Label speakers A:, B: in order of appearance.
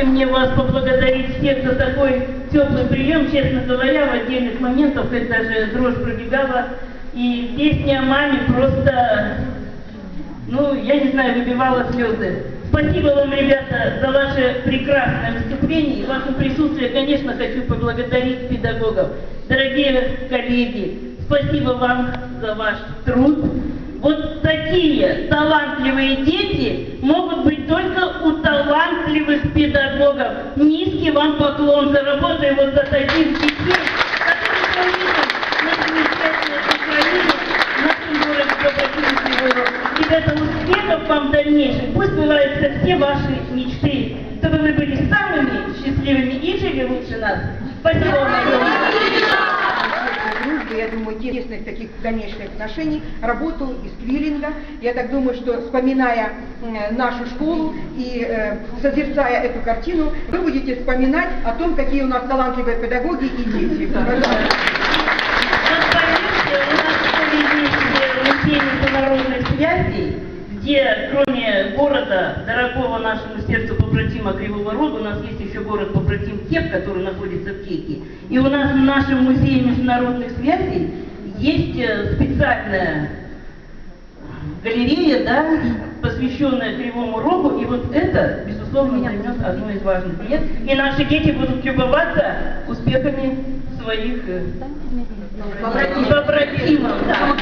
A: Позвольте мне вас поблагодарить всех за такой теплый прием. Честно говоря, в отдельных моментах хоть даже дрожь пробегала. И песня о маме просто, ну, я не знаю, выбивала слезы. Спасибо вам, ребята, за ваше прекрасное выступление. И ваше присутствие, конечно, хочу поблагодарить педагогов. Дорогие коллеги, спасибо вам за ваш труд. Вот такие талантливые дети могут быть талантливых педагогов. Низкий вам поклон за работу и вот за таких детей, которые проводят на замечательной Украине, в нашем городе Побратимы Кривой Рог. Ребята, успехов вам в дальнейшем. Пусть сбываются все ваши мечты, чтобы вы были самыми счастливыми и жили лучше нас. Спасибо вам
B: думаю, тесных таких дальнейших отношений, работу из Квиллинга. Я так думаю, что вспоминая э, нашу школу и э, созерцая эту картину, вы будете вспоминать о том, какие у нас талантливые педагоги и дети. Пожалуйста.
A: Музей международных связей, где кроме города, дорогого нашему сердцу побратима Кривого Рога, у нас есть еще город побратим Кеп, который находится в Кеке. И у нас в нашем музее международных связей есть э, специальная галерея, да, посвященная Кривому Рогу, и вот это, безусловно, займет одно из важных мест. И наши дети будут любоваться успехами своих э, побратимов. Да.